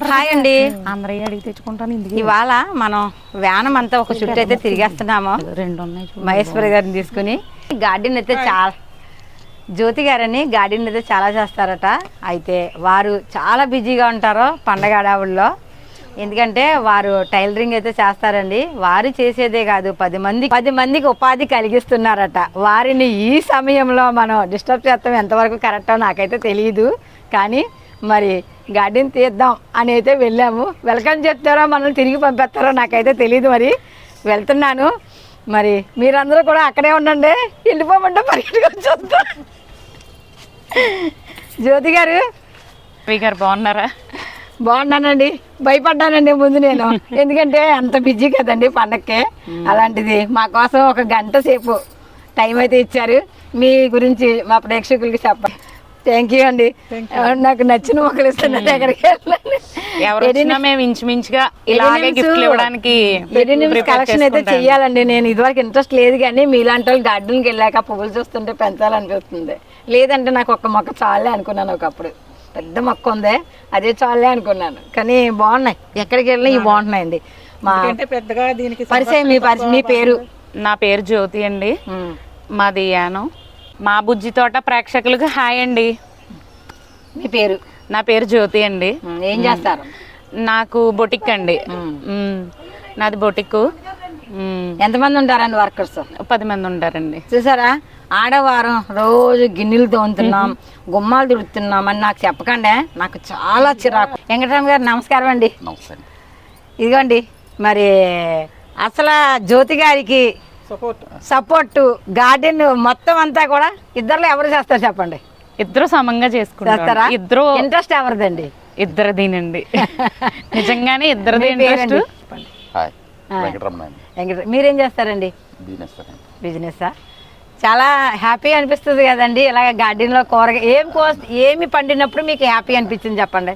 తెచ్చుకుంటారు హాయ్ అండి. అందరూ అడిగి తెచ్చుకుంటాను ఇందుకు. ఇవాళ మనం వ్యానం అంతా ఒక చుట్టూ అయితే తిరిగేస్తున్నాము. రెండు ఉన్నాయి. మహేశ్వరి గారిని తీసుకుని. గార్డెన్ అయితే చాలా జ్యోతి గారని గార్డెన్ అయితే చాలా చేస్తారట. అయితే వారు చాలా బిజీగా ఉంటారు పండగ అడావుల్లో ఎందుకంటే వారు టైలరింగ్ అయితే చేస్తారండి. వారు చేసేదే కాదు పది మంది పది మందికి ఉపాధి కలిగిస్తున్నారట. వారిని ఈ సమయంలో మనం డిస్టర్బ్ చేస్తాం ఎంతవరకు కరెక్టో నాకైతే తెలియదు కానీ మరి గార్డెన్ తీద్దాం అని అయితే వెళ్ళాము. వెల్కమ్ చెప్తారో? మనల్ని తిరిగి పంపిస్తారో? నాకైతే తెలియదు మరి. వెళ్తున్నాను. మరి మీరందరూ కూడా అక్కడే ఉండండి. వెళ్ళిపోమంటే పరిగెట్టుకొని చూద్దాం జ్యోతి గారు. గారు బాగున్నారా? బాగున్నానండి. భయపడ్డానండి ముందు నేను. ఎందుకంటే అంత బిజీ కదండి పండక్కే. అలాంటిది మా కోసం ఒక గంట సేపు టైం అయితే ఇచ్చారు. మీ గురించి మా ప్రేక్షకులకి చెప్పండి థ్యాంక్ యూ అండి. నాకు నచ్చిన మొక్కలు దగ్గరికి ఎవరు వచ్చినా మేము ఇంచుమించుగా ఇలాగే గిఫ్ట్లు ఇవ్వడానికి కలెక్షన్ అయితే. చెయ్యాలండి నేను ఇదివరకు ఇంట్రెస్ట్ లేదు కానీ మీలాంటి వాళ్ళు గార్డెన్కి వెళ్ళాక పువ్వులు చూస్తుంటే పెంచాలనిపిస్తుంది. లేదంటే నాకు ఒక మొక్క చాలే అనుకున్నాను ఒకప్పుడు. పెద్ద మొక్క ఉంది అదే చాలే అనుకున్నాను. కానీ బాగున్నాయి. ఎక్కడికి వెళ్ళినా ఇవి బాగుంటున్నాయండి. మా అంటే పెద్దగా దీనికి పరిచయం మీ పరిచయం మీ పేరు? నా పేరు జ్యోతి అండి. ఉమ్. మాది యానం. మా బుజ్జి తోట ప్రేక్షకులకు హాయ్ అండి. మీ పేరు? నా పేరు జ్యోతి అండి. ఏం చేస్తారు? నాకు బొటిక్ అండి. నాది బొటిక్. ఎంతమంది ఉంటారండి వర్కర్స్? పది మంది ఉంటారండి. చూసారా? ఆడవారం రోజు గిన్నెలు తోముతున్నాం గుమ్మాలు తుడుతున్నాం అని నాకు చెప్పకండి. నాకు చాలా చిరాకు. వెంకటరామ గారు నమస్కారం అండి. ఇదిగోండి మరి అసలు జ్యోతి గారికి సపోర్ట్. సపోర్ట్ గార్డెన్ మొత్తం అంతా కూడా ఇద్దరులో ఎవరు చేస్తారు చెప్పండి? ఇద్దరు సమంగా చేసుకుంటారు. ఇద్దరు ఇంట్రెస్ట్ ఎవరిదండి? ఇద్దరిదేనండి నిజంగానే ఇద్దరిది మీ ఇంట్రెస్ట్. మీరేం చేస్తారండి? బిజినెస్ చాలా హ్యాపీ అనిపిస్తుంది కదండి. ఇలాగ గార్డెన్లో కూరగా ఏం కో ఏమి పండినప్పుడు మీకు హ్యాపీ అనిపించింది చెప్పండి?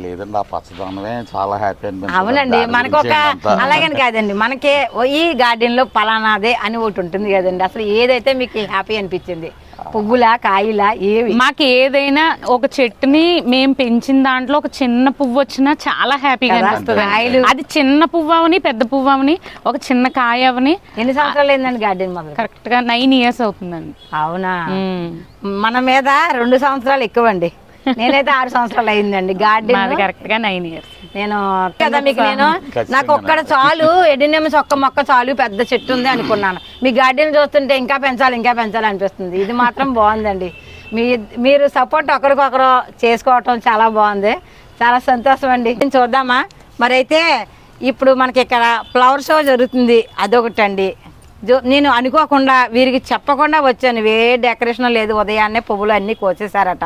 లేదండి ఆ పచ్చదనమే చాలా హ్యాపీ అనిపించింది అవునండి మనకు ఒక? అలాగని కాదండి మనకే ఈ గార్డెన్లో పలానాదే అని ఒకటి ఉంటుంది కదండి అసలు ఏదైతే మీకు హ్యాపీ అనిపించింది పువ్వులా కాయలా ఏవి మాకు ఏదైనా ఒక చెట్టుని మేము పెంచిన దాంట్లో ఒక చిన్న పువ్వు వచ్చినా చాలా హ్యాపీగా? అనిపిస్తుంది కాయలు. అది చిన్న పువ్వు అవని పెద్ద పువ్వు అవని ఒక చిన్న కాయ అవని ఎన్ని సంవత్సరాలు అయిందండి గార్డెన్ మొదలు కరెక్ట్గా నైన్ ఇయర్స్ అవుతుందండి అవునా. మన మీద రెండు సంవత్సరాలు ఎక్కువండి నేనైతే ఆరు సంవత్సరాలు అయిందండి. గార్డెన్. కరెక్ట్గా నైన్ ఇయర్స్. నేను కదా మీకు నేను? నాకు ఒక్కడ చాలు ఎడినియమ్స్ ఒక్క మొక్క చాలు పెద్ద చెట్టు ఉంది అనుకున్నాను. మీ గార్డెన్ చూస్తుంటే ఇంకా పెంచాలి ఇంకా పెంచాలి అనిపిస్తుంది. ఇది మాత్రం బాగుందండి. మీ మీరు సపోర్ట్ ఒకరికొకరు చేసుకోవటం చాలా బాగుంది. చాలా సంతోషం అండి. చూద్దామా? మరైతే ఇప్పుడు మనకి ఇక్కడ ఫ్లవర్ షో జరుగుతుంది. అదొకటి అండి జో నేను అనుకోకుండా వీరికి చెప్పకుండా వచ్చాను. ఏ డెకరేషన్ లేదు ఉదయాన్నే పువ్వులు అన్నీ కోసేశారట.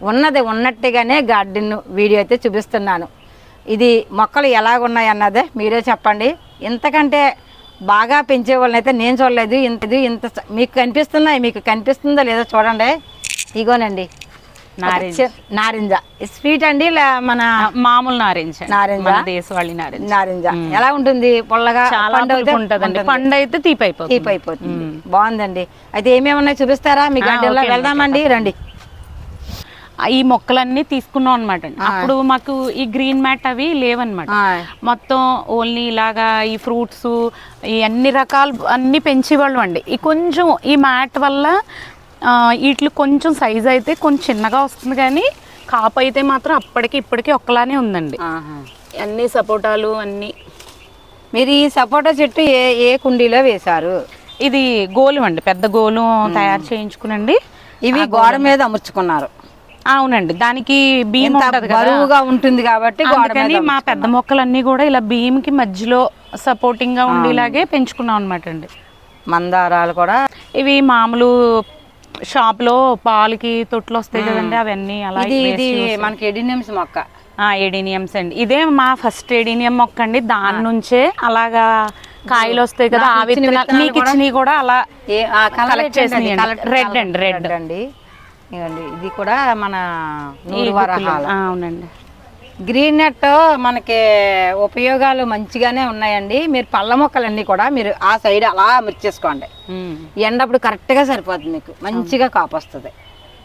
ఉన్నది ఉన్నట్టుగానే గార్డెన్ వీడియో అయితే చూపిస్తున్నాను. ఇది మొక్కలు ఎలాగున్నాయి అన్నదే మీరే చెప్పండి. ఇంతకంటే బాగా పెంచే వాళ్ళని అయితే నేను చూడలేదు. ఇంత ఇంత మీకు కనిపిస్తున్నాయి మీకు కనిపిస్తుందో లేదో చూడండి. ఇగోనండి. నారింజ. నారింజ. స్వీట్ అండి మన మామూలు నారింజ. నారింజ? దేశవాళీ నారింజ. నారింజ. ఎలా ఉంటుంది? పొల్లగా చాలా ఉంటదండి ఉంటుంది. పండు అయితే తీపి అయిపోతుంది తీపి అయిపోతుంది బాగుందండి. అయితే ఏమేమి ఉన్నాయి చూపిస్తారా? మీ ఆ, గార్డెన్లో ఓకే అండి. వెళ్దామండి రండి. ఈ మొక్కలన్నీ తీసుకున్నాం అనమాట అప్పుడు మాకు ఈ గ్రీన్ మ్యాట్ అవి లేవన్నమాట. మొత్తం ఓన్లీ ఇలాగా ఈ ఫ్రూట్స్ ఈ అన్ని రకాలు అన్ని పెంచేవాళ్ళం అండి. ఈ కొంచెం ఈ మ్యాట్ వల్ల వీటికి కొంచెం సైజ్ అయితే కొంచెం చిన్నగా వస్తుంది కానీ కాపు అయితే మాత్రం అప్పటికి ఇప్పటికి ఒక్కలానే ఉందండి. అన్ని సపోటాలు అన్ని. మీరు ఈ సపోటా చెట్టు ఏ ఏ కుండీలో వేశారు? ఇది గోలు అండి పెద్ద గోలు తయారు చేయించుకునండి. ఇవి గోడ మీద అమర్చుకున్నారు. అవునండి. దానికి కదా. బరువుగా ఉంటుంది కాబట్టి అందుకని మా పెద్ద మొక్కలన్నీ కూడా ఇలా భీమ్కి మధ్యలో సపోర్టింగ్గా ఉండేలాగే పెంచుకున్నాం అనమాట అండి. మందారాలు కూడా. ఇవి మామూలు షాప్లో పాలకి తొట్లు వస్తాయి కదండి అవన్నీ అలా ఇది మనకి ఎడినియమ్స్ మొక్క. ఎడీనియమ్స్ అండి. ఇదే మా ఫస్ట్ ఎడీనియం మొక్క అండి. దాని నుంచే అలాగా కాయలు వస్తాయి కదా ఆ విత్తనాలు. మీకు ఇచ్చినవి కూడా అలా Collect చేసినాయండి. Red అండి, red. అండి. ఇదిగోండి ఇది కూడా మన నూరు. వరహాల. అవునండి. గ్రీన్ నెట్ మనకి ఉపయోగాలు మంచిగానే ఉన్నాయండి. మీరు పళ్ళ మొక్కలన్నీ కూడా మీరు ఆ సైడ్ అలా అమర్చేసుకోండి ఉమ్. ఎండప్పుడు కరెక్ట్గా సరిపోతుంది మీకు. మంచిగా కాపు వస్తుంది.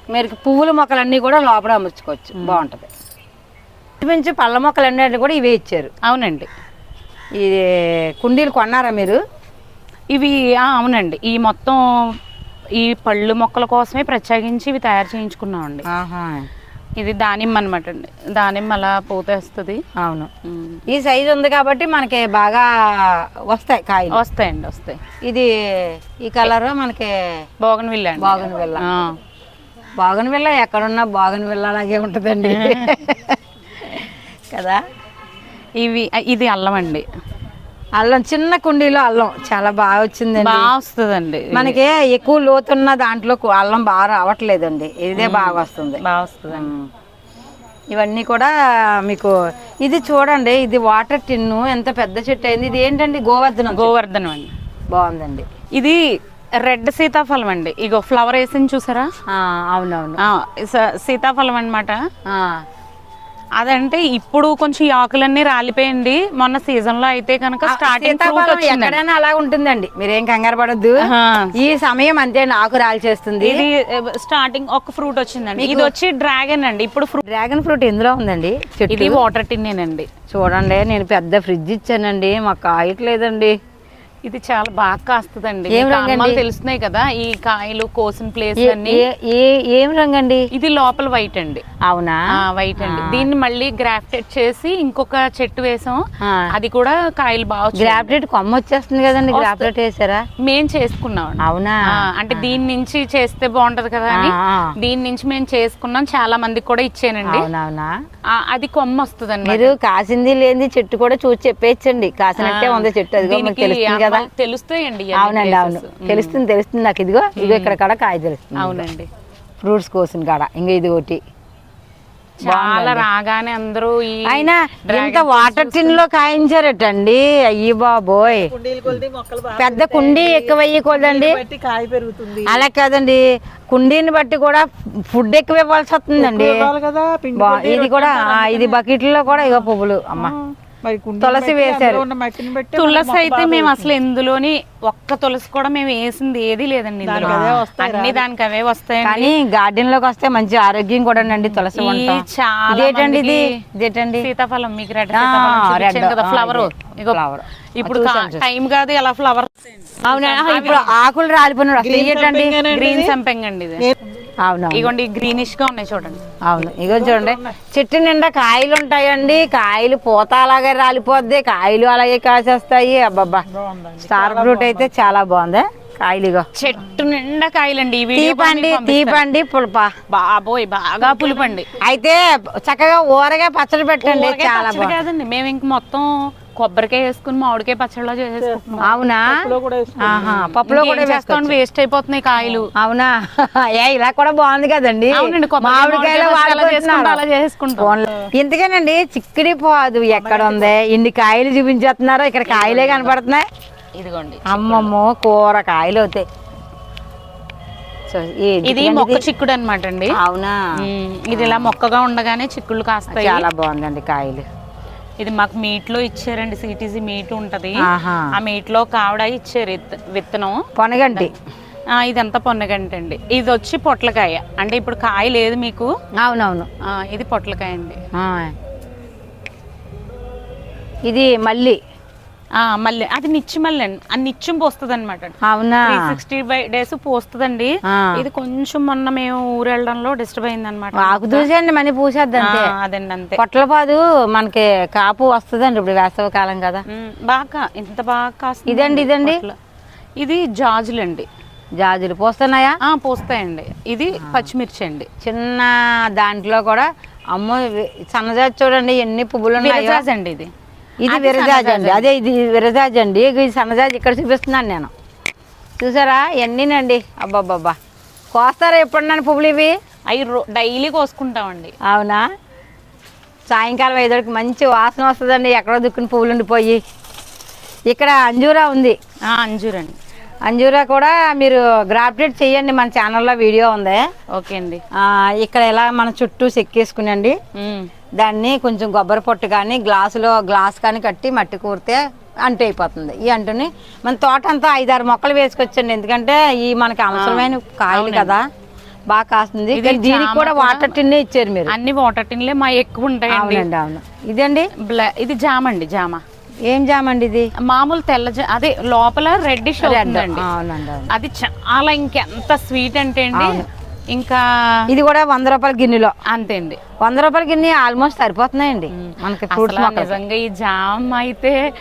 మీరు పువ్వుల మొక్కలన్నీ కూడా లోపల అమర్చుకోవచ్చు. బాగుంటుంది. ఇంచుమించు పళ్ళ మొక్కలు అన్నీ కూడా ఇవే ఇచ్చారు. అవునండి. ఇది కుండీలు కొన్నారా మీరు? ఇవి అవునండి. ఈ మొత్తం ఈ పళ్ళు మొక్కల కోసమే ప్రత్యేకించి ఇవి తయారు చేయించుకున్నామండి. ఇది దానిమ్మ అనమాట అండి. దానిమ్మ అలా పోతేస్తుంది. అవును. ఈ సైజు ఉంది కాబట్టి మనకి బాగా వస్తాయి కాయలు. వస్తాయండి వస్తాయి. ఇది ఈ కలర్ మనకి బోగన్ విల్ల అండి. బాగుని ఆ, బాగుని వెళ్ళ ఎక్కడున్నా బాగుని వెళ్ళలాగే ఉంటుందండి. కదా? ఇవి ఇది అల్లం అండి. అల్లం చిన్న కుండీలో అల్లం. చాలా బాగా వచ్చిందండి. బాగా వస్తుందండి. మనకి ఎక్కువ లోతున్న దాంట్లో అల్లం బాగా రావట్లేదండి. ఇదే బాగా వస్తుంది. బాగా వస్తుందండి. ఇవన్నీ కూడా మీకు ఇది చూడండి ఇది వాటర్ టిన్ను. ఎంత పెద్ద చెట్టు అయింది. ఇది ఏంటండి? గోవర్ధనం. గోవర్ధనం అండి. బాగుందండి. ఇది రెడ్ సీతాఫలం అండి. ఇగో ఫ్లవర్ వేసింది చూసారా? అవునవును. సీతాఫలం అన్నమాట. ఆ, అదంటే ఇప్పుడు కొంచెం ఈ ఆకులన్నీ రాలిపోయింది. మొన్న సీజన్లో అయితే కనుక స్టార్టింగ్ ఎక్కడైనా అలా ఉంటుందండి. మీరేం కంగారు పడద్దు. ఈ సమయం అంతే ఆకు రాల్చేస్తుంది. ఇది స్టార్టింగ్ ఒక ఫ్రూట్ వచ్చిందండి. ఇది వచ్చి డ్రాగన్ అండి. ఇప్పుడు డ్రాగన్ ఫ్రూట్ ఎందులో ఉందండి ఇది వాటర్ టిన్నేనండి చూడండి నేను పెద్ద ఫ్రిడ్జ్ ఇచ్చానండి మాకు కాయట్లేదండి. ఇది చాలా బాగా కాస్తుందండి. ఏం తెలుస్తున్నాయి కదా ఈ కాయలు కోసిన ప్లేస్ అన్ని ఏ- ఏం రంగండి? ఇది లోపల వైట్ అండి. అవునా? వైట్ అండి. దీన్ని మళ్ళీ గ్రాఫ్టెడ్ చేసి ఇంకొక చెట్టు వేసాం. అది కూడా కాయలు బాగా. గ్రాఫ్టెడ్ కొమ్మ వచ్చేస్తుంది కదండి గ్రాఫ్టెడ్ వేసారా మేం చేసుకున్నాం అవునా? అంటే దీని నుంచి చేస్తే బాగుంటది కదా అని. దీని నుంచి మేము చేసుకున్నాం. చాలా మందికి కూడా ఇచ్చానండి. అవునవునా? ఆ, అది కొమ్మ వస్తుంది మీరు కాసింది లేని చెట్టు కూడా చూసి చెప్పేయచ్చండి. కాసినట్టే ఉంది చెట్టు తెలుస్తుంది కదా? తెలుస్తాయండి అవునండి అవును. తెలుస్తుంది తెలుస్తుంది. నాకు ఇదిగో ఇదిగో ఇక్కడ కాడ కాయ తెలుస్తుంది అవునండి. ఫ్రూట్స్ కోసిన కాడ ఇంకా ఇది ఒకటి. చాలా రాగానే అందరూ ఈ అయినా ఇంత వాటర్ టిన్లో కాయించారటండి. అయ్యి బాబోయ్. పెద్ద కుండీ ఎక్కువ వేయకూడదండి కాయ పెరుగుతుంది. అలా కాదండి. కుండీని బట్టి కూడా ఫుడ్ ఎక్కువ ఇవ్వాల్సి వస్తుందండి. ఇది కూడా ఇది బకెట్లో కూడా ఇగో పువ్వులు. అమ్మ. మరి తులసి వేశారు. ఉన్న మట్టిని బట్టి తులసి అయితే మేము అసలు ఎందులోని ఒక్క తులసి కూడా మేము వేసింది ఏది లేదండి అన్ని దానికి అవే వస్తాయండి. కానీ గార్డెన్లోకి వస్తే మంచి ఆరోగ్యం కూడా అండి తులసి ఇదేటండి ఇది? ఇదేటండి? సీతాఫలం మీకు రెడ్ ఫ్లవర్. ఇగో Flower. ఇప్పుడు టైం కాదు ఎలా ఫ్లవర్ అవునా? ఇప్పుడు ఆకులు రాలిపోయినాడు అసలు గ్రీన్ సంపెంగ్ అండి ఇది? ఇగోండి గ్రీనిష్గా ఉన్నాయి చూడండి. అవును. ఇగో చూడండి. చెట్టు నిండా కాయలు ఉంటాయండి. కాయలు పూత అలాగే రాలిపోద్ది. కాయలు అలాగే కాసేస్తాయి. అబ్బబ్బా. స్టార్ ఫ్రూట్ అయితే చాలా బాగుంది. కాయలు ఇగో. చెట్టు నిండా కాయలండి. తీపండి. తీపండి పులప. బాబోయ్ బాగా పులుపండి. అయితే చక్కగా ఊరగా పచ్చడి పెట్టండి. చాలా బాగుంది. కాదండి. మేము ఇంక మొత్తం కొబ్బరికాయ వేసుకుని మామిడికాయ పచ్చడిలో చేసేసుకుంటున్నాం అవునా? ఆహా పప్పులో కూడా వేసుకోవచ్చు. వేస్ట్ అయిపోతున్నాయి కాయలు. అవునా? ఏ ఇలా కూడా బాగుంది కదండి. అవునండి మామిడికాయలు అలా చేసుకుంటూ వాడుకుంటున్నారు. అలా చేసుకుంటాం. పోన్లే. ఇంతకేనండి చిక్కడి పోదు ఎక్కడ ఉంది? ఇన్ని కాయలు చూపించేస్తున్నారో ఇక్కడ కాయలే కనపడుతున్నాయి. ఇదిగోండి అమ్మమ్మో కూర కాయలు అవుతాయి సో, ఇది మొక్క చిక్కుడు అనమాట అండి. అవునా? ఉమ్, ఇది ఇలా మొక్కగా ఉండగానే చిక్కుళ్ళు కాస్తాయి. చాలా బాగుందండి కాయలు. ఇది మాకు మీట్లో ఇచ్చారండి సిటీసీ మీట్ ఉంటది. ఆ మీట్లో కావడ ఇచ్చారు విత్తనం. పొనగంటి. ఇదంతా పొన్నగంట అండి ఇది వచ్చి పొట్లకాయ. అంటే ఇప్పుడు కాయ లేదు మీకు? అవునవును. ఇది పొట్లకాయ అండి. ఇది మళ్ళీ మళ్ళీ అది నిత్యం మళ్ళీ అండి ఆ నిత్యం పోస్తుంది అనమాట అవునా సిక్స్టీ ఫైవ్ డేస్ పోస్తుందండి. ఇది కొంచెం మొన్న మేము ఊరు వెళ్ళడంలో డిస్టర్బ్ అయింది అనమాట ఆకు మనీ పూసేద్ది అంతే. అదండి అంతే. పొట్లపాదు మనకి కాపు వస్తుందండి ఇప్పుడు వేసవి కాలం కదా. బాగా ఇంత బాగా కాస్తుంది ఇదండి, ఇదండి? ఇది జాజులండి జాజులు పోస్తున్నాయా? ఆ, పోస్తాయండి. ఇది పచ్చిమిర్చి అండి. చిన్న దాంట్లో కూడా అమ్మో సన్నజాజి చూడండి ఎన్ని పువ్వులు ఉన్నాయో. అండి ఇది. ఇది విరజాజి అండి అదే ఇది విరజాజి అండి ఈ సన్నజాజి ఇక్కడ చూపిస్తున్నాను నేను. చూసారా? ఎన్నీనండి? అబ్బాబ్బా కోస్తారా ఎప్పుడు నన్ను పువ్వులు ఇవి? అవి డైలీ కోసుకుంటామండి. అవునా? సాయంకాలం ఐదుకి మంచి వాసన వస్తుందండి. ఎక్కడో దుక్కుని పువ్వులు ఉండిపోయి ఇక్కడ అంజూరా ఉంది. ఆ, అంజూరండి. అంజూరా కూడా మీరు గ్రాఫ్టెడ్ చేయండి మన ఛానల్లో వీడియో ఉంది. ఓకే అండి. ఇక్కడ ఎలా మన చుట్టూ చెక్కేసుకునండి. దాన్ని కొంచెం కొబ్బరి పొట్టు కానీ గ్లాసులో గ్లాస్ కానీ కట్టి మట్టి కూరితే అంటు అయిపోతుంది. ఈ అంటుని మన తోట అంతా ఐదారు మొక్కలు వేసుకొచ్చండి. ఎందుకంటే ఈ మనకి అవసరమైన కాయలు కదా బాగా కాస్తుంది. దీనికి కూడా వాటర్ టిన్నే ఇచ్చారు మీరు. అన్ని వాటర్ టిన్లే మా ఎక్కువ ఉంటాయండి. అవునండి అవును. ఇదండి? ఇది జామ అండి జామ. ఏం జామ అండి ఇది? మామూలు తెల్ల జా అదే లోపల రెడ్డిష్ రెడ్ అవుతుందండి. అవును. అది చాలా ఇంకెంత స్వీట్ అంటే అండి ఇంకా ఇది కూడా వంద రూపాయల గిన్నెలో. అంతే అండి. వంద రూపాయల గిన్నె ఆల్మోస్ట్ సరిపోతున్నాయండి. మనకి ఫ్రూట్స్ నిజంగా ఈ జామ అయితే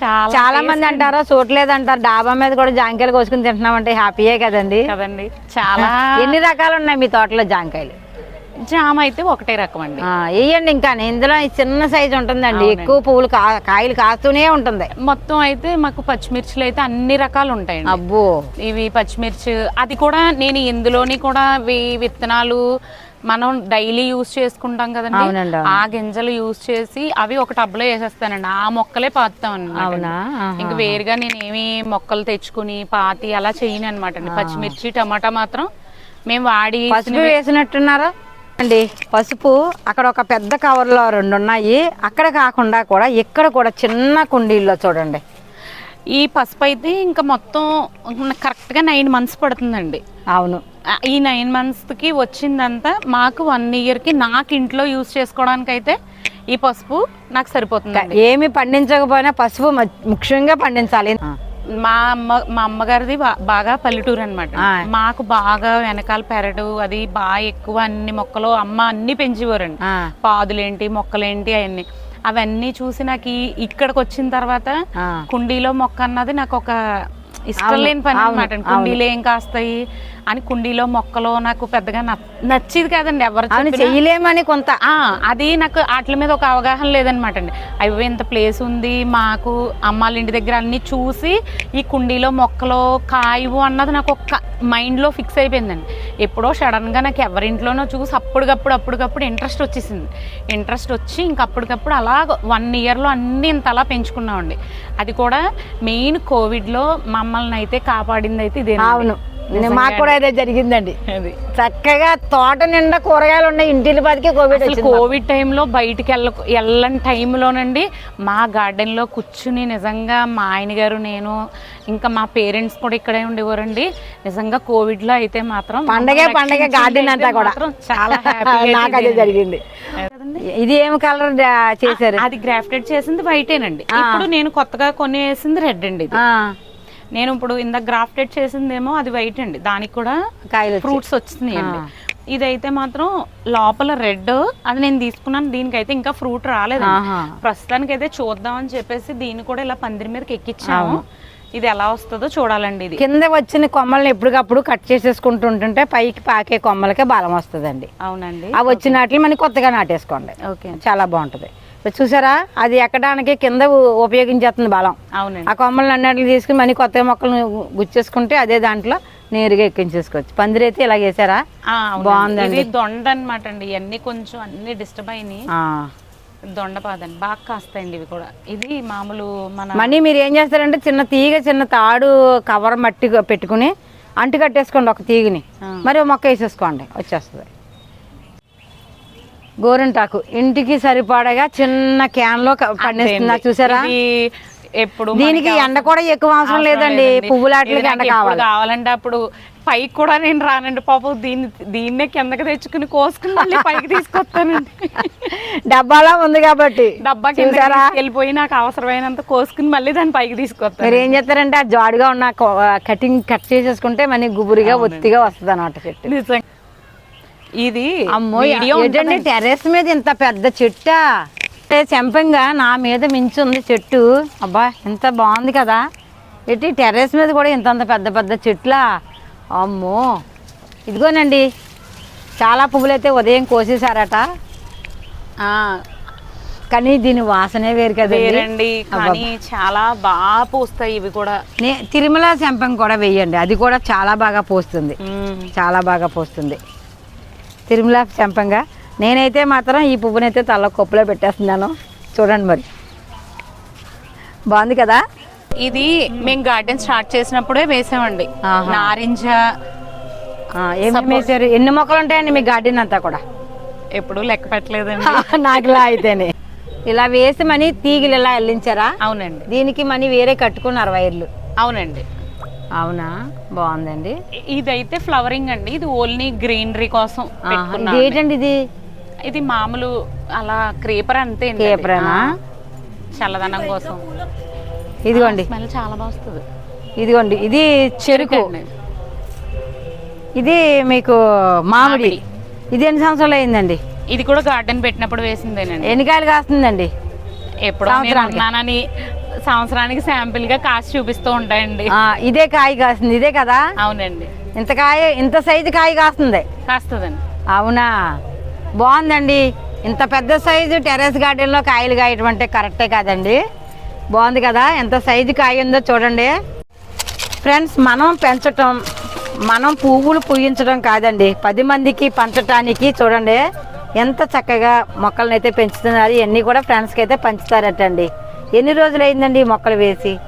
చాలా చాలా మంది అంటారా చూడలేదు అంటారు డాబా మీద కూడా జాంకాయలు కోసుకుని తింటున్నామంటే హ్యాపీయే కదండి. కదండి. చాలా ఎన్ని రకాలు ఉన్నాయి మీ తోటలో జాంకాయలు? జామ అయితే ఒకటే రకం అండి. వేయండి ఇంకా. ఇందులో చిన్న సైజు ఉంటుందండి. ఎక్కువ పువ్వులు కాయలు కాస్తూనే ఉంటుంది. మొత్తం అయితే మాకు పచ్చిమిర్చిలు అయితే అన్ని రకాలు ఉంటాయండి. అబ్బో. ఇవి పచ్చిమిర్చి అది కూడా నేను ఇందులోని కూడా విత్తనాలు మనం డైలీ యూస్ చేసుకుంటాం కదండి. ఆ గింజలు యూస్ చేసి అవి ఒక టబ్లో వేసేస్తానండి. ఆ మొక్కలే పాతాం అవునా. ఇంక వేరుగా నేను ఏమి మొక్కలు తెచ్చుకుని పాతి అలా చేయను అనమాట అండి. పచ్చిమిర్చి టమాటా మాత్రం మేము వాడి వేసినట్టున్నారా? అండి పసుపు అక్కడ ఒక పెద్ద కవర్లో రెండు ఉన్నాయి అక్కడ కాకుండా కూడా ఇక్కడ కూడా చిన్న కుండీల్లో చూడండి. ఈ పసుపు అయితే ఇంకా మొత్తం కరెక్ట్గా నైన్ మంత్స్ పడుతుందండి. అవును. ఈ నైన్ మంత్స్కి వచ్చిందంతా మాకు వన్ ఇయర్కి నాకు ఇంట్లో యూస్ చేసుకోవడానికి అయితే ఈ పసుపు నాకు సరిపోతుంది ఏమి పండించకపోయినా పసుపు ముఖ్యంగా పండించాలి. మా అమ్మ మా అమ్మగారిది బాగా పల్లెటూరు అనమాట. మాకు బాగా వెనకాల పెరడు అది బాగా ఎక్కువ అన్ని మొక్కలు అమ్మ అన్ని పెంచేవారండి. పాదులేంటి మొక్కలేంటి అవన్నీ. అవన్నీ చూసి నాకు ఇక్కడికి వచ్చిన తర్వాత. కుండీలో మొక్క అన్నది నాకు ఒక ఇష్టం లేని పని అనమాట కుండీలో ఏం కాస్తాయి అని కుండీలో మొక్కలు నాకు పెద్దగా నచ్చ- నచ్చేది కాదండి ఎవరు. చెయ్యలేమని కొంత. అది నాకు వాటి మీద ఒక అవగాహన లేదనమాట అండి. అవి ఇంత ప్లేస్ ఉంది మాకు అమ్మాళ్ళ ఇంటి దగ్గర అన్ని చూసి ఈ కుండీలో మొక్కలు కాయవు అన్నది నాకు ఒక మైండ్లో ఫిక్స్ అయిపోయిందండి. ఎప్పుడో సడన్గా నాకు ఎవరింట్లోనో చూసి అప్పటికప్పుడు అప్పటికప్పుడు ఇంట్రెస్ట్ వచ్చేసింది. ఇంట్రెస్ట్ వచ్చి ఇంక అప్పటికప్పుడు అలా వన్ ఇయర్లో అన్ని ఇంత అలా పెంచుకున్నామండి. అది కూడా మెయిన్ కోవిడ్లో మమ్మల్ని అయితే కాపాడింది అయితే ఇదే అవును. మాకు కూడా అదే జరిగిందండి. చక్కగా తోట నిండా కూరగాయలు ఉన్నాయి. ఇంటిని బతికి కోవిడ్ కోవిడ్ టైంలో బయటికి వెళ్ళ వెళ్ళని టైంలోనండి మా గార్డెన్లో కూర్చుని నిజంగా మా ఆయన గారు నేను ఇంకా మా పేరెంట్స్ కూడా ఇక్కడే ఉండేవారండి. నిజంగా కోవిడ్లో అయితే మాత్రం పండగే పండగ గార్డెన్ అంతా కూడా. చాలా నాకు అదే జరిగింది. ఇది ఏం కలర్ చేశారు? అది గ్రాఫ్టెడ్ చేసింది వైటేనండి. ఇప్పుడు నేను కొత్తగా కొని వేసింది రెడ్ అండి నేను ఇప్పుడు ఇంత గ్రాఫ్టెడ్ చేసిందేమో అది వైట్ అండి. దానికి కూడా కాయలు. ఫ్రూట్స్ వచ్చినాయండి. ఇదైతే మాత్రం లోపల రెడ్ అది నేను తీసుకున్నాను. దీనికైతే ఇంకా ఫ్రూట్ రాలేదు. ప్రస్తుతానికి అయితే చూద్దామని చెప్పేసి దీన్ని కూడా ఇలా పందిరి మీదకి ఎక్కించాము ఇది ఎలా వస్తుందో చూడాలండి ఇది. కింద వచ్చిన కొమ్మల్ని ఎప్పటికప్పుడు కట్ చేసేసుకుంటూ ఉంటుంటే పైకి పాకే కొమ్మలకే బలం వస్తుందండి. అవునండి. అవి వచ్చిన వాటిని మనం కొత్తగా నాటేసుకోండి. ఓకే. చాలా బాగుంటుంది. చూసారా? అది ఎక్కడానికి కింద ఉపయోగించేస్తుంది బలం. అవునండి. ఆ కొమ్మలు అన్నిటిని తీసుకుని మళ్ళీ కొత్త మొక్కలు గుచ్చేసుకుంటే అదే దాంట్లో నేరుగా ఎక్కించేసుకోవచ్చు. పందిరి అయితే ఇలా అవునండి. బాగుందండి. దొండ అనమాట అండి ఇవన్నీ కొంచెం అన్ని డిస్టర్బ్ అయినాయి. ఆ. దొండ పాదండి బాగా కాస్తాయండి ఇవి కూడా. ఇది మామూలు మన మనీ మీరు ఏం చేస్తారంటే చిన్న తీగ చిన్న తాడు కవర్ మట్టి పెట్టుకుని అంటు కట్టేసుకోండి ఒక తీగని. మరి మొక్క వేసేసుకోండి. వచ్చేస్తుంది. గోరింటాకు. ఇంటికి సరిపడగా చిన్న క్యాన్లో పండిస్తున్నా. చూసారా? ఎప్పుడు దీనికి మనకి ఎండ కూడా ఎక్కువ అవసరం లేదండి. పువ్వులాట్లకి ఎండ కావాలి. కావాలంటే అప్పుడు పైకి కూడా నేను రానండి పాపం. దీన్ని దీన్నే కిందకి తెచ్చుకుని కోసుకుని మళ్ళీ పైకి తీసుకొస్తానండి. డబ్బాలో ఉంది కాబట్టి. డబ్బా కింద వెళ్ళిపోయి నాకు అవసరమైనంత కోసుకుని మళ్ళీ దాన్ని పైకి తీసుకొస్తాను మీరు ఏం చేస్తారంటే ఆ జాడుగా ఉన్న కటింగ్ కట్ చేసేసుకుంటే మనీ గుబురిగా ఒత్తిగా వస్తుంది అన్నమాట చెట్టు. నిజంగా. ఇది అమ్మో ఏంటండి టెర్రస్ మీద ఇంత పెద్ద చెట్టా? చెంపంగా నా మీద మించుంది చెట్టు. అబ్బా ఎంత బాగుంది కదా. ఎట్టి టెర్రస్ మీద కూడా ఇంతంత పెద్ద పెద్ద చెట్లా? అమ్మో. ఇదిగోనండి చాలా పువ్వులు అయితే ఉదయం కోసేసారట ఆ, కానీ దీని వాసనే వేరు కదండి. వేరండి కానీ చాలా బాగా పూస్తాయి ఇవి కూడా. తిరుమల చెంపం కూడా వేయండి. అది కూడా చాలా బాగా పోస్తుంది. చాలా బాగా పోస్తుంది. తిరుమల చెంపంగా. నేనైతే మాత్రం ఈ పువ్వునైతే తల కొప్పులో పెట్టేస్తున్నాను. చూడండి మరి. బాగుంది కదా? ఇది మేము గార్డెన్ స్టార్ట్ చేసినప్పుడే వేసామండి. నారింజ వేసారు ఎన్ని మొక్కలు ఉంటాయండి మీ గార్డెన్ అంతా కూడా? ఎప్పుడు లెక్క పెట్టలేదండి. నాకులా అయితేనే. ఇలా వేసి మనీ తీగలు ఇలా వెళ్ళించారా అవునండి. దీనికి మనీ వేరే కట్టుకున్నారు వైర్లు. అవునండి. అవునా? బాగుందండి. ఇదైతే ఫ్లవరింగ్ అండి. ఇది ఓన్లీ గ్రీనరీ కోసం ఏంటండి ఇది? ఇది మామూలు అలా క్రేపర్ అంతే? ఆ, చల్లదనం కోసం. ఇదిగోండి. స్మెల్ చాలా బాగా వస్తుంది. ఇదిగోండి ఇది చెరుకు. ఇది మీకు మామిడి. ఇది ఎన్ని సంవత్సరాలు అయిందండి? ఇది కూడా గార్డెన్ పెట్టినప్పుడు వేసిందేనండి. ఎన్ని కాయలు కాస్తుందండి? ఎప్పుడో. ఉన్నానని సంవత్సరానికి శాంపిల్గా కాసి చూపిస్తూ ఉంటాయండి. ఇదే కాయ కాస్తుంది. ఇదే కదా? అవునండి. ఇంత కాయ ఇంత సైజు కాయ కాస్తుంది. కాస్తుందండి. అవునా? బాగుందండి. ఇంత పెద్ద సైజు టెర్రస్ గార్డెన్లో కాయలు కాయటం అంటే కరెక్టే కాదండి. బాగుంది కదా? ఎంత సైజు కాయ ఉందో చూడండి. ఫ్రెండ్స్ మనం పెంచటం మనం పువ్వులు పూయించడం కాదండి. పది మందికి పంచటానికి చూడండి. ఎంత చక్కగా మొక్కలను అయితే పెంచుతున్నారు. ఇవన్నీ కూడా ఫ్రెండ్స్కి అయితే పంచుతారటండి. ఎన్ని రోజులు అయిందండి మొక్కలు వేసి?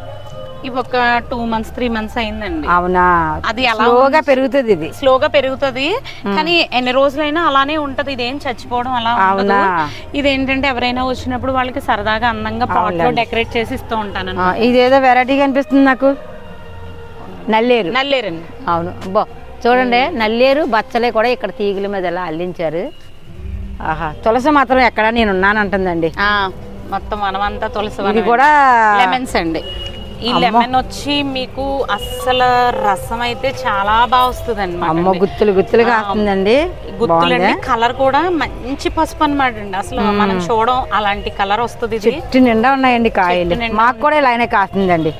ఇవి ఒక టూ మంత్స్ త్రీ మంత్స్ అయిందండి. అవునా? అది స్లోగా పెరుగుతుంది ఇది. స్లోగా పెరుగుతది. కానీ ఎన్ని రోజులైనా అలానే ఉంటది. ఇదేం చచ్చిపోవడం అలా ఉండదు. అవునా? ఇదేంటంటే ఎవరైనా వచ్చినప్పుడు వాళ్ళకి సరదాగా అందంగా పాట్లో డెకరేట్ చేసి ఇస్తూ ఉంటాను ఇదేదో వెరైటీగా అనిపిస్తుంది నాకు. నల్లేరు. నల్లేరండి. అవును. బో చూడండి నల్లేరు బచ్చలే కూడా ఇక్కడ తీగల మీద ఎలా అల్లించారు. ఆహా తులసి మాత్రం ఎక్కడ నేను ఉన్నానంటుందండి. ఆ, మొత్తం మనమంతా తులసి ఇది కూడా లెమన్స్ అండి. ఈ లెమన్ వచ్చి మీకు అస్సలు రసం అయితే చాలా బాగా వస్తుంది అమ్మ గుత్తులు గుత్తులు కాస్తుందండి. గుత్తులండి. కలర్ కూడా మంచి పసుపు అనమాట అండి. అసలు మనం చూడడం అలాంటి కలర్ వస్తుంది చెట్టు నిండా ఉన్నాయండి కాయలు. మాకు కూడా ఇలానే కాస్తుందండి.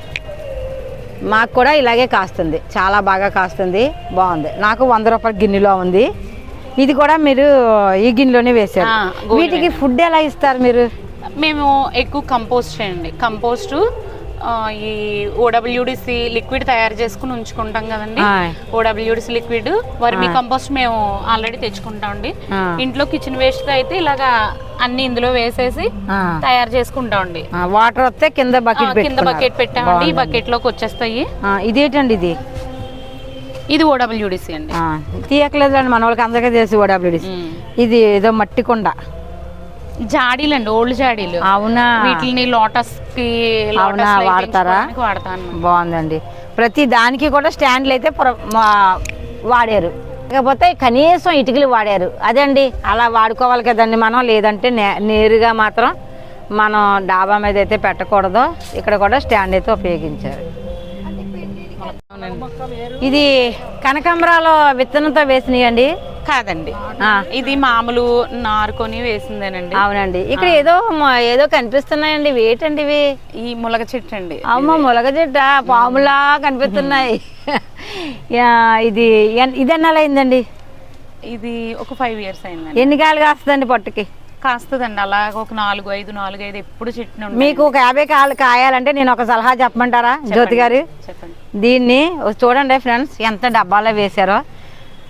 మాకు కూడా ఇలాగే కాస్తుంది. చాలా బాగా కాస్తుంది. బాగుంది. నాకు వంద రూపాయల గిన్నెలో ఉంది. ఇది కూడా మీరు ఈ గిన్నెలోనే వేశారు. వీటికి ఫుడ్ ఎలా ఇస్తారు మీరు? మేము ఎక్కువ కంపోస్ట్ చేయండి కంపోస్ట్ ఈ ఓడబ్ల్యూడిసి లిక్విడ్ తయారు చేసుకుని ఉంచుకుంటాం కదండి. ఓడబ్ల్యూడిసి లిక్విడ్ వర్మి కంపోస్ట్ మేము ఆల్రెడీ తెచ్చుకుంటామండి ఆ. ఇంట్లో కిచెన్ వేస్ట్ అయితే ఇలాగా అన్ని ఇందులో వేసేసి. తయారు చేసుకుంటామండి ఆ, వాటర్ వస్తే కింద బకెట్ కింద. బకెట్ పెట్టామండి ఈ. బకెట్లోకి వచ్చేస్తాయి ఇదేంటండి ఇది ఇది ఓడబ్ల్యూడిసి అండి ఆ, తీయట్లేదండి మన వాళ్ళకి అందరికీ తెలిసి ఓడబ్ల్యూడిసి. ఇది ఏదో మట్టి కొండ జాడీలండి ఓల్డ్ జాడీలు. అవునా? వీటిని లోటస్కి అవునా, వాడతారా? వాడతాను బాగుందండి. ప్రతి దానికి కూడా స్టాండ్లు అయితే వాడారు. కాకపోతే కనీసం ఇటుకలు వాడారు. అదండి అలా వాడుకోవాలి కదండి మనం లేదంటే నేరుగా మాత్రం మనం డాబా మీద అయితే పెట్టకూడదు. ఇక్కడ కూడా స్టాండ్ అయితే ఉపయోగించారు ఇది కనకాంబరాలు విత్తనంతో వేసినాయండి. కాదండి. ఇది మామూలు నారుకొని వేసిందేనండి. అవునండి. ఇక్కడ ఏదో ఏదో కనిపిస్తున్నాయండి. వేటండి ఇవి. ఈ ములగ చెట్టు అండి అమ్మ ములగ చెట్ట. పాములా కనిపిస్తున్నాయి. యా, ఇది ఇది ఎన్నాళ్ళు అయిందండి ఇది ఒక ఫైవ్ ఇయర్స్ అయిందండి. ఎన్ని కాయలు కాస్తుందండి పట్టుకి? కాస్తుందండి. అలా ఒక నాలుగు ఐదు నాలుగు ఐదు ఎప్పుడు ఉంటాయి. మీకు ఒక యాభై కాయలు కాయాలంటే నేను ఒక సలహా చెప్పమంటారా జ్యోతి గారు? చెప్పండి. దీన్ని చూడండి ఫ్రెండ్స్ ఎంత డబ్బాలో వేశారో.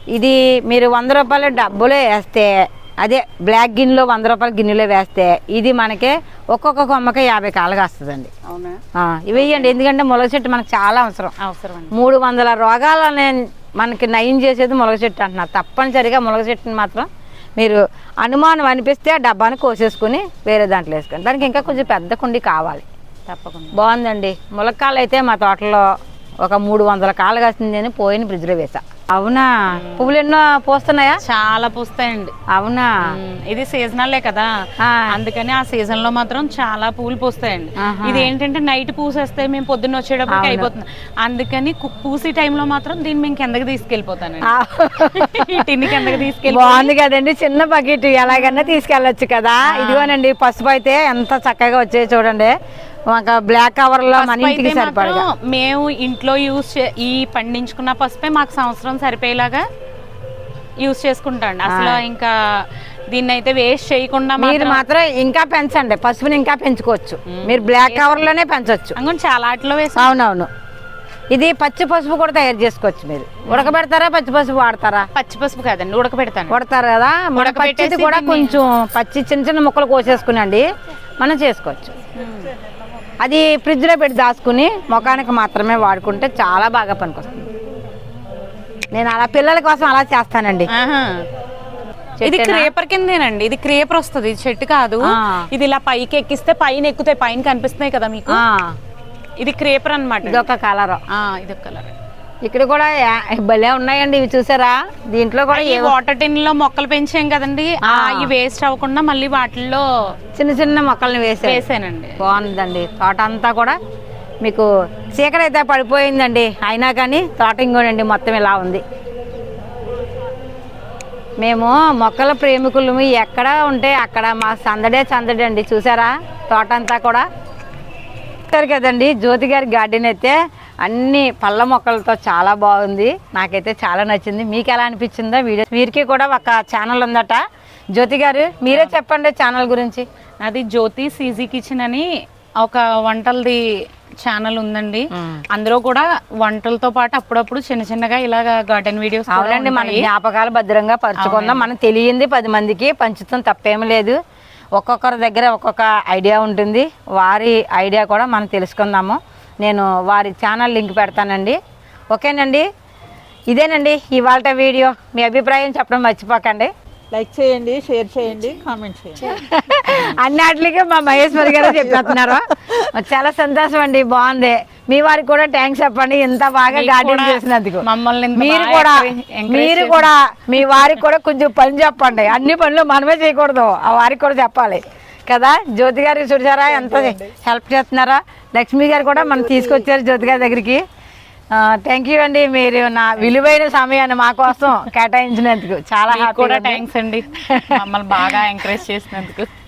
ఇది మీరు వంద రూపాయల డబ్బులో వేస్తే అదే బ్లాక్ గిన్నెలో వంద రూపాయల గిన్నెలో వేస్తే ఇది మనకి ఒక్కొక్క కొమ్మకి యాభై కాయలు కాస్తుందండి అవునా? ఆ, ఇవి వేయండి ఎందుకంటే ములగ చెట్టు మనకు చాలా అవసరం. అవసరం మూడు వందల రోగాలని మనకి నయం చేసేది ములగ చెట్టు అంటున్నారు. తప్పనిసరిగా ములగ చెట్టుని మాత్రం మీరు అనుమానం అనిపిస్తే ఆ డబ్బాని కోసేసుకుని వేరే దాంట్లో వేసుకోండి. దానికి ఇంకా కొంచెం పెద్ద కుండి కావాలి. తప్పకుండా. బాగుందండి. ములక్కాయలు అయితే మా తోటలో ఒక మూడు వందల కాయలు కాసింది అని పోయిన ఫ్రిడ్జ్లో వేసా. అవునా? పువ్వులు ఎన్నో పోస్తున్నాయా? చాలా పూస్తాయండి. అవునా? ఇది సీజనల్లే కదా. అందుకని ఆ సీజన్లో మాత్రం చాలా పూలు పూస్తాయండి. ఇది ఏంటంటే నైట్ పూసేస్తే మేము పొద్దున్న వచ్చేటప్పటికి అయిపోతుంది. అందుకని పూసే టైంలో మాత్రం దీన్ని మేము కిందకి. ఈ టిన్ని కిందకి తీసుకెళ్ళి బాగుంది కదండి చిన్న బకెట్ ఎలాగన్నా తీసుకెళ్ళొచ్చు కదా. ఇదిగోనండి పసుపు అయితే ఎంత చక్కగా వచ్చాయి చూడండి. ఒక బ్లాక్ కవర్లో మన ఇంటికి సరిపడగా. మేము ఇంట్లో యూస్ ఈ పండించుకున్న పసుపే మాకు సంవత్సరం సరిపోయేలాగా యూస్ చేసుకుంటాం అసలు ఇంకా దీన్ని అయితే వేస్ట్ చేయకుండా మీరు మాత్రం ఇంకా పెంచండి. పసుపుని ఇంకా పెంచుకోవచ్చు. మీరు బ్లాక్ కవర్లోనే పెంచొచ్చు. అంగం చాలా ఆటలో వేసాం. అవునవును. ఇది పచ్చి పసుపు కూడా తయారు చేసుకోవచ్చు మీరు. ఉడకబెడతారా పచ్చి పసుపు వాడతారా? పచ్చి పసుపు కాదండి ఉడకబెడతాను. కొడతారు కదా? పచ్చిది కూడా కొంచెం పచ్చి చిన్న చిన్న ముక్కలు కోసేసుకునండి. మనం చేసుకోవచ్చు. అది ఫ్రిడ్జ్లో పెట్టి దాచుకుని ముఖానికి మాత్రమే వాడుకుంటే చాలా బాగా పనికొస్తుంది. నేను అలా పిల్లల కోసం అలా చేస్తానండి. ఇది క్రేపర్ కిందేనండి. ఇది క్రేపర్ వస్తుంది. ఇది చెట్టు కాదు. ఇది ఇలా పైకి ఎక్కిస్తే పైన ఎక్కుతాయి పైన కనిపిస్తున్నాయి కదా మీకు? ఇది క్రేపర్ అనమాట ఇది ఒక కలర్ ఇది కలర్. ఇక్కడ కూడా భలే ఉన్నాయండి ఇవి చూసారా? దీంట్లో కూడా వాటర్ టిన్లో మొక్కలు పెంచాం కదండి. ఈ వేస్ట్ అవ్వకుండా మళ్ళీ వాటిల్లో చిన్న చిన్న మొక్కల్ని వేసారు. వేసానండి. బాగుందండి. తోట అంతా కూడా మీకు చీకటి అయితే పడిపోయిందండి. అయినా కానీ తోట మొత్తం ఇలా ఉంది. మేము మొక్కల ప్రేమికులు ఎక్కడ ఉంటే అక్కడ మా సందడే సందడి అండి. చూసారా? తోట అంతా కూడా. చూసారు కదండి జ్యోతి గారి గార్డెన్ అయితే అన్ని పళ్ళ మొక్కలతో చాలా బాగుంది. నాకైతే చాలా నచ్చింది. మీకు ఎలా అనిపించిందో వీడియో వీరికి కూడా ఒక ఛానల్ ఉందట. జ్యోతి గారు మీరే చెప్పండి ఛానల్ గురించి. అది జ్యోతి సీజీ కిచెన్ అని ఒక వంటలది ఛానల్ ఉందండి. అందులో కూడా వంటలతో పాటు అప్పుడప్పుడు చిన్న చిన్నగా ఇలాగ గార్డెన్ వీడియోస్ అవునండి మన జ్ఞాపకాలు భద్రంగా పరుచుకుందాం. మనం తెలియంది పది మందికి పంచుతాం తప్పేమీ లేదు. ఒక్కొక్కరి దగ్గర ఒక్కొక్క ఐడియా ఉంటుంది. వారి ఐడియా కూడా మనం తెలుసుకుందాము. నేను వారి ఛానల్ లింక్ పెడతానండి. ఓకేనండి? ఇదేనండి ఇవాళ వీడియో. మీ అభిప్రాయం చెప్పడం మర్చిపోకండి. లైక్ చేయండి షేర్ చేయండి కామెంట్ చేయండి. అన్నిటికీ మా మహేశ్వరి గారు చెప్పేస్తున్నారు? చాలా సంతోషం అండి బాగుంది. మీ వారికి కూడా థ్యాంక్స్ చెప్పండి ఇంత బాగా గార్డెన్ చేసినందుకు. మమ్మల్ని ఇంత మీరు కూడా మీరు. కూడా మీ వారికి కూడా కొంచెం పని చెప్పండి. అన్ని పనులు మనమే చేయకూడదు ఆ వారికి కూడా చెప్పాలి. కదా? జ్యోతి గారికి చూసారా? ఎంత హెల్ప్ చేస్తున్నారా? లక్ష్మి గారు కూడా మనం తీసుకొచ్చారు జ్యోతి గారి దగ్గరికి. థ్యాంక్ యూ అండి. మీరు నా విలువైన సమయాన్ని మా కోసం కేటాయించినందుకు చాలా హ్యాపీ థ్యాంక్స్ అండి. మమ్మల్ని బాగా ఎంకరేజ్ చేసినందుకు.